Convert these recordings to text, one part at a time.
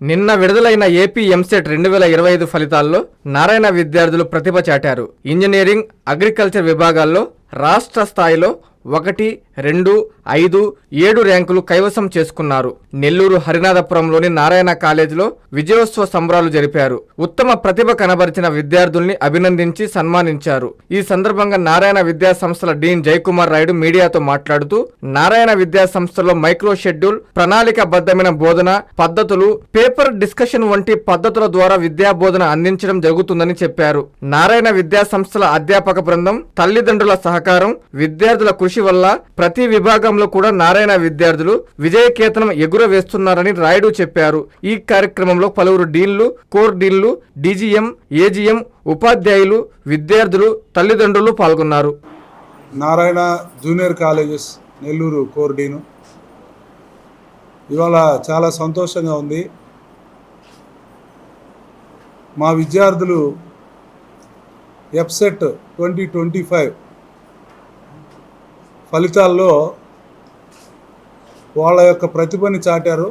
నిన్న విడుదలైన AP EAMCET రెండు వేల ఇరవై ఐదు ఫలితాల్లో నారాయణ విద్యార్థులు ప్రతిభ చాటారు. ఇంజనీరింగ్ అగ్రికల్చర్ విభాగాల్లో రాష్ట్ర స్థాయిలో ఒకటి రెండు ఐదు ఏడు ర్యాంకులు కైవసం చేసుకున్నారు. నెల్లూరు హరినాథపురంలోని నారాయణ కాలేజీలో విజయోత్సవ సంబరాలు జరిపారు. ఉత్తమ ప్రతిభ కనబరిచిన విద్యార్థుల్ని అభినందించి సన్మానించారు. ఈ సందర్భంగా నారాయణ విద్యా సంస్థల డీన్ జయకుమార్ రాయుడు మీడియాతో మాట్లాడుతూ నారాయణ విద్యా సంస్థలో మైక్రో షెడ్యూల్ ప్రణాళికబద్ధమైన బోధన పద్ధతులు పేపర్ డిస్కషన్ వంటి పద్ధతుల ద్వారా విద్యా బోధన అందించడం జరుగుతుందని చెప్పారు. నారాయణ విద్యా సంస్థల అధ్యాపక బృందం తల్లిదండ్రుల సహకారం విద్యార్థుల కృషి వల్ల ప్రతి విభాగంలో కూడా నారాయణ విద్యార్థులు విజయకేతనం ఎగురవేస్తున్నారని రాయుడు చెప్పారు. ఈ కార్యక్రమంలో పలువురు డీన్లు కోర్ డీన్లు డీజీఎం ఏజీఎం ఉపాధ్యాయులు విద్యార్థులు తల్లిదండ్రులు పాల్గొన్నారు. Narayana junior colleges Nellore core dean ఇవాళ చాలా సంతోషంగా ఉంది. మా విద్యార్థులు ఎఫ్సెట్ ట్వంటీ ట్వంటీ ఫైవ్ ఫలితాల్లో వాళ్ళ యొక్క ప్రతిభని చాటారు.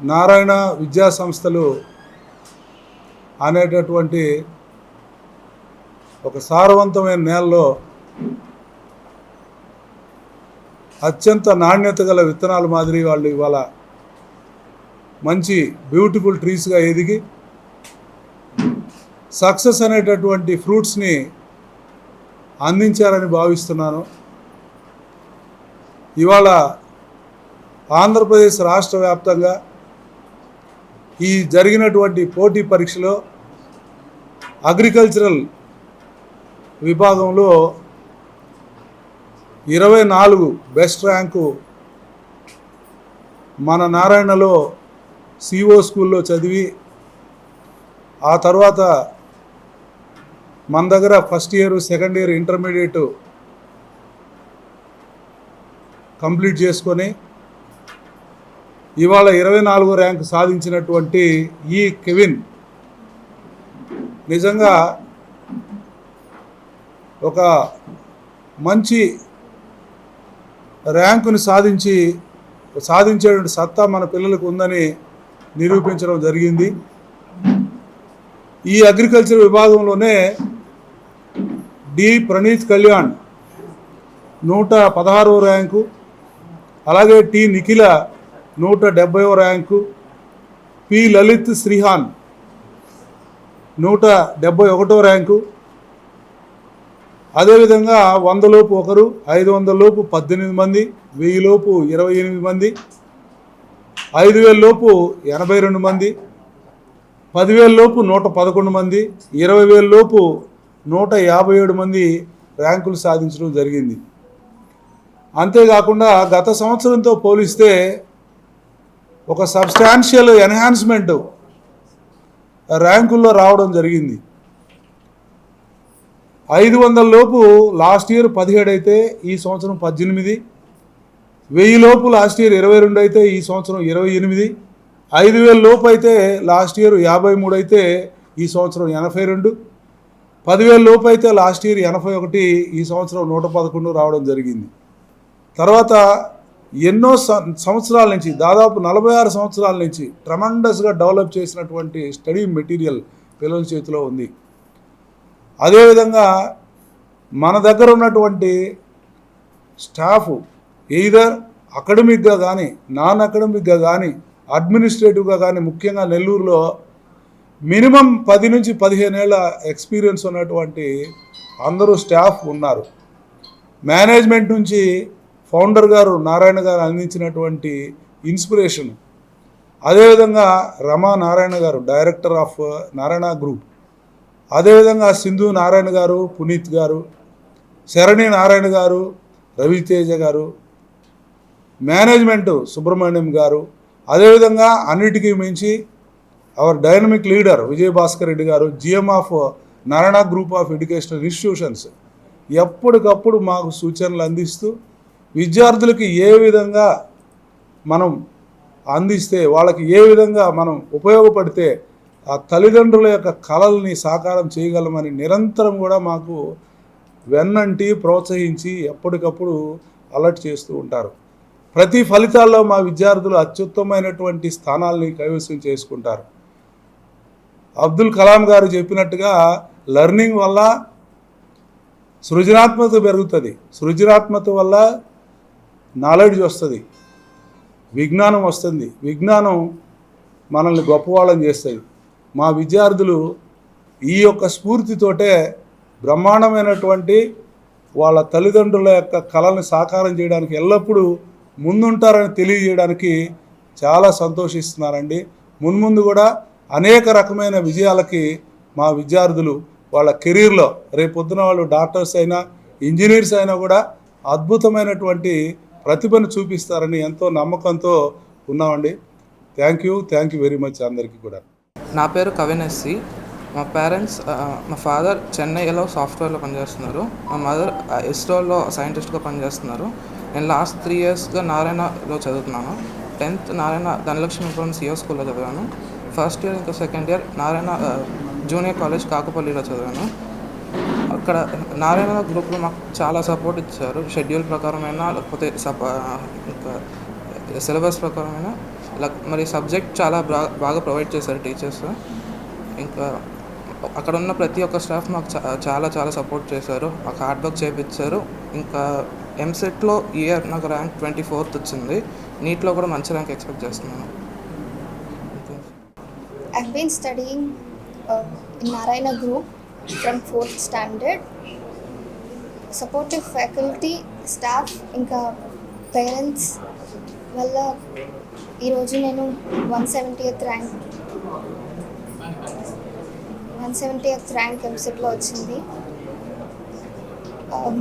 నారాయణ విద్యా సంస్థలు అనేటటువంటి ఒక సారవంతమైన నేలలో అత్యంత నాణ్యత గల విత్తనాల మాదిరి వాళ్ళు ఇవాళ మంచి బ్యూటిఫుల్ ట్రీస్గా ఎదిగి సక్సెస్ అనేటటువంటి ఫ్రూట్స్ని అందించారని భావిస్తున్నాను. ఇవాళ ఆంధ్రప్రదేశ్ రాష్ట్ర వ్యాప్తంగా ఈ జరిగినటువంటి పోటీ పరీక్షలో అగ్రికల్చరల్ విభాగంలో ఇరవై నాలుగు బెస్ట్ ర్యాంకు మన నారాయణలో సిఓ స్కూల్లో చదివి ఆ తర్వాత మన దగ్గర first year second year intermediate complete చేసుకొని ఇవాళ ఇరవై నాలుగు ర్యాంక్ సాధించినటువంటి ఈ కెవిన్ నిజంగా ఒక మంచి ర్యాంకుని సాధించి సాధించేటువంటి సత్తా మన పిల్లలకు ఉందని నిరూపించడం జరిగింది. ఈ అగ్రికల్చర్ విభాగంలోనే డి ప్రణీత్ కళ్యాణ్ నూట పదహారవ ర్యాంకు అలాగే టి నిఖిల నూట డెబ్బైవ ర్యాంకు పి లలిత్ శ్రీహాన్ నూట డెబ్బై ఒకటో ర్యాంకు. అదేవిధంగా వందలోపు ఒకరు ఐదు వందలలోపు పద్దెనిమిది మంది వెయ్యిలోపు ఇరవై ఎనిమిది మంది ఐదు వేలలోపు ఎనభై రెండు మంది పదివేలలోపు నూట పదకొండు మంది ఇరవై వేలలోపు నూట యాభై ఏడు మంది ర్యాంకులు సాధించడం జరిగింది. అంతేకాకుండా గత సంవత్సరంతో పోలిస్తే ఒక సబ్స్టాన్షియల్ ఎన్హాన్స్మెంట్ ర్యాంకుల్లో రావడం జరిగింది. ఐదు వందల లోపు లాస్ట్ ఇయర్ పదిహేడు అయితే ఈ సంవత్సరం పద్దెనిమిది. వెయ్యి లోపు లాస్ట్ ఇయర్ ఇరవై రెండు అయితే ఈ సంవత్సరం ఇరవై ఎనిమిది. ఐదు వేల లోపు అయితే లాస్ట్ ఇయర్ యాభై మూడు అయితే ఈ సంవత్సరం ఎనభై రెండు. పదివేల లోపు అయితే లాస్ట్ ఇయర్ ఎనభై ఒకటి ఈ సంవత్సరం నూట పదకొండు రావడం జరిగింది. తర్వాత ఎన్నో సం- సంవత్సరాల నుంచి దాదాపు నలభై ఆరు సంవత్సరాల నుంచి ట్రమండస్గా డెవలప్ చేసినటువంటి స్టడీ మెటీరియల్ పిల్లల చేతిలో ఉంది. అదేవిధంగా మన దగ్గర ఉన్నటువంటి స్టాఫ్ ఎయిదర్ అకాడమిక్గా కానీ నాన్ అకడమిక్గా కానీ అడ్మినిస్ట్రేటివ్గా కానీ ముఖ్యంగా నెల్లూరులో మినిమం పది నుంచి పదిహేను ఏళ్ళ ఎక్స్పీరియన్స్ ఉన్నటువంటి అందరూ స్టాఫ్ ఉన్నారు. మేనేజ్మెంట్ నుంచి ఫౌండర్ గారు నారాయణ గారు అందించినటువంటి ఇన్స్పిరేషన్. అదేవిధంగా రమా నారాయణ గారు డైరెక్టర్ ఆఫ్ నారాయణ గ్రూప్. అదేవిధంగా సింధు నారాయణ గారు పునీత్ గారు శరణి నారాయణ గారు రవితేజ గారు మేనేజ్మెంట్ సుబ్రహ్మణ్యం గారు. అదేవిధంగా అన్నిటికీ మించి our dynamic leader Vijayabhaskar Reddy garu GM of Narayana group of educational institutions ఎప్పటికప్పుడు మాకు సూచనలు అందిస్తూ విద్యార్థులకి ఏ విధంగా మనం అందిస్తే వాళ్ళకి ఏ విధంగా మనం ఉపయోగపడితే ఆ తల్లిదండ్రుల యొక్క కళల్ని సాకారం చేయగలమని నిరంతరం కూడా మాకు వెన్నంటి ప్రోత్సహించి ఎప్పటికప్పుడు అలర్ట్ చేస్తూ ఉంటారు. ప్రతి ఫలితాల్లో మా విద్యార్థులు అత్యుత్తమైనటువంటి స్థానాల్ని కైవసం చేసుకుంటారు. అబ్దుల్ కలాం గారు చెప్పినట్టుగా లెర్నింగ్ వల్ల సృజనాత్మక పెరుగుతుంది. సృజనాత్మక వల్ల నాలెడ్జ్ వస్తుంది. విజ్ఞానం వస్తుంది. విజ్ఞానం మనల్ని గొప్పవాళ్ళని చేస్తుంది. మా విద్యార్థులు ఈ యొక్క స్ఫూర్తితోటే బ్రహ్మాండమైనటువంటి వాళ్ళ తల్లిదండ్రుల యొక్క కళల్ని సాకారం చేయడానికి ఎల్లప్పుడూ ముందుంటారని తెలియజేయడానికి చాలా సంతోషిస్తున్నారండి. మున్ముందు కూడా అనేక రకమైన విజయాలకి మా విద్యార్థులు వాళ్ళ కెరీర్లో రేపొద్దున వాళ్ళు డాక్టర్స్ అయినా ఇంజనీర్స్ అయినా కూడా అద్భుతమైనటువంటి ప్రతిభను చూపిస్తారని ఎంతో నమ్మకంతో ఉన్నామండి. Thank you thank you very much అందరికీ కూడా. నా పేరు కవినస్సి మా పేరెంట్స్ మా ఫాదర్ చెన్నైలో సాఫ్ట్వేర్లో పనిచేస్తున్నారు. మా మదర్ ఇస్రోలో సైంటిస్ట్గా పనిచేస్తున్నారు. నేను లాస్ట్ త్రీ ఇయర్స్గా నారాయణలో చదువుతున్నాను. టెన్త్ నారాయణ ధనలక్ష్మీపురం సిఓ స్కూల్లో చదివాను. ఫస్ట్ ఇయర్ ఇంకా second year Narayana junior college కాకపల్లిలో చదివాను. అక్కడ నారాయణ గ్రూప్లో మాకు చాలా సపోర్ట్ ఇచ్చారు. షెడ్యూల్ ప్రకారమైనా లేకపోతే సప ఇంకా సిలబస్ ప్రకారమైనా లక్- మరి సబ్జెక్ట్ చాలా బాగా ప్రొవైడ్ చేశారు టీచర్స్. ఇంకా అక్కడ ఉన్న ప్రతి ఒక్క స్టాఫ్ మాకు చాలా చాలా సపోర్ట్ చేశారు. మాకు హార్డ్ వర్క్ చేయించారు ఇంకా ఎంసెట్లో ఇయర్ నాకు ర్యాంక్ ట్వంటీ ఫోర్త్ వచ్చింది. నీట్లో కూడా మంచి ర్యాంక్ ఎక్స్పెక్ట్ చేస్తున్నాను. I've been studying uh, in Narayana Group from fourth standard. Supportive faculty, staff, ఇంకా పేరెంట్స్ వల్ల ఈరోజు నేను one seventieth rank one seventieth rank ఎంసెట్లో వచ్చింది Um,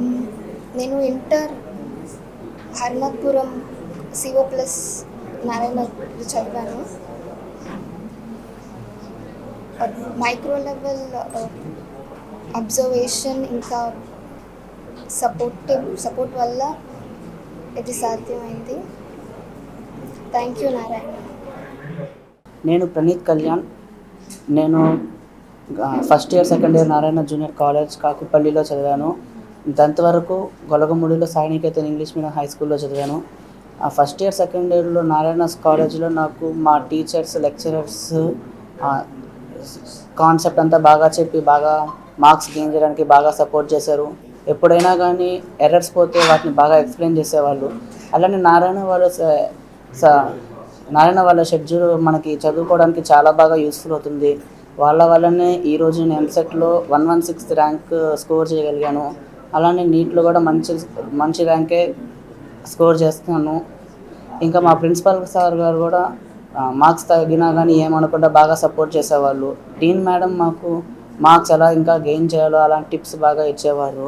నేను inter Harnathpuram CO plus Narayana చదివాను మైక్రో లెవెల్ అబ్జర్వేషన్ ఇంకా సపోర్టివ్ సపోర్ట్ వల్ల ఇది సాధ్యమైంది. థ్యాంక్ యూ నారాయణ నేను ప్రణీత్ కళ్యాణ్. నేను first year second year Narayana junior college కాకుపల్లిలో చదివాను. టెన్త్ వరకు గొలగముడిలో సాయినికేతన్ ఇంగ్లీష్ మీడియం హై స్కూల్లో చదివాను. ఆ ఫస్ట్ ఇయర్ సెకండ్ ఇయర్లో నారాయణ కాలేజ్లో నాకు మా టీచర్స్ లెక్చరర్స్ కాన్సెప్ట్ అంతా బాగా చెప్పి బాగా మార్క్స్ గెయిన్ చేయడానికి బాగా సపోర్ట్ చేశారు. ఎప్పుడైనా కానీ ఎర్రర్స్ పోతే వాటిని బాగా ఎక్స్ప్లెయిన్ చేసేవాళ్ళు. అలానే నారాయణ వాళ్ళ స- స- నారాయణ వాళ్ళ షెడ్యూల్ మనకి చదువుకోవడానికి చాలా బాగా యూస్ఫుల్ అవుతుంది. వాళ్ళ వల్లనే ఈరోజు నేను ఎంసెట్లో one one sixth rank score చేయగలిగాను. అలానే నీట్లో కూడా మంచి మంచి ర్యాంకే స్కోర్ చేస్తున్నాను. ఇంకా మా ప్రిన్సిపల్ సార్ గారు కూడా మార్క్స్ తగ్గినా కానీ ఏమనకుండా బాగా సపోర్ట్ చేసేవాళ్ళు. డీన్ మేడం మాకు మార్క్స్ ఎలా ఇంకా గెయిన్ చేయాలో అలాంటి టిప్స్ బాగా ఇచ్చేవారు.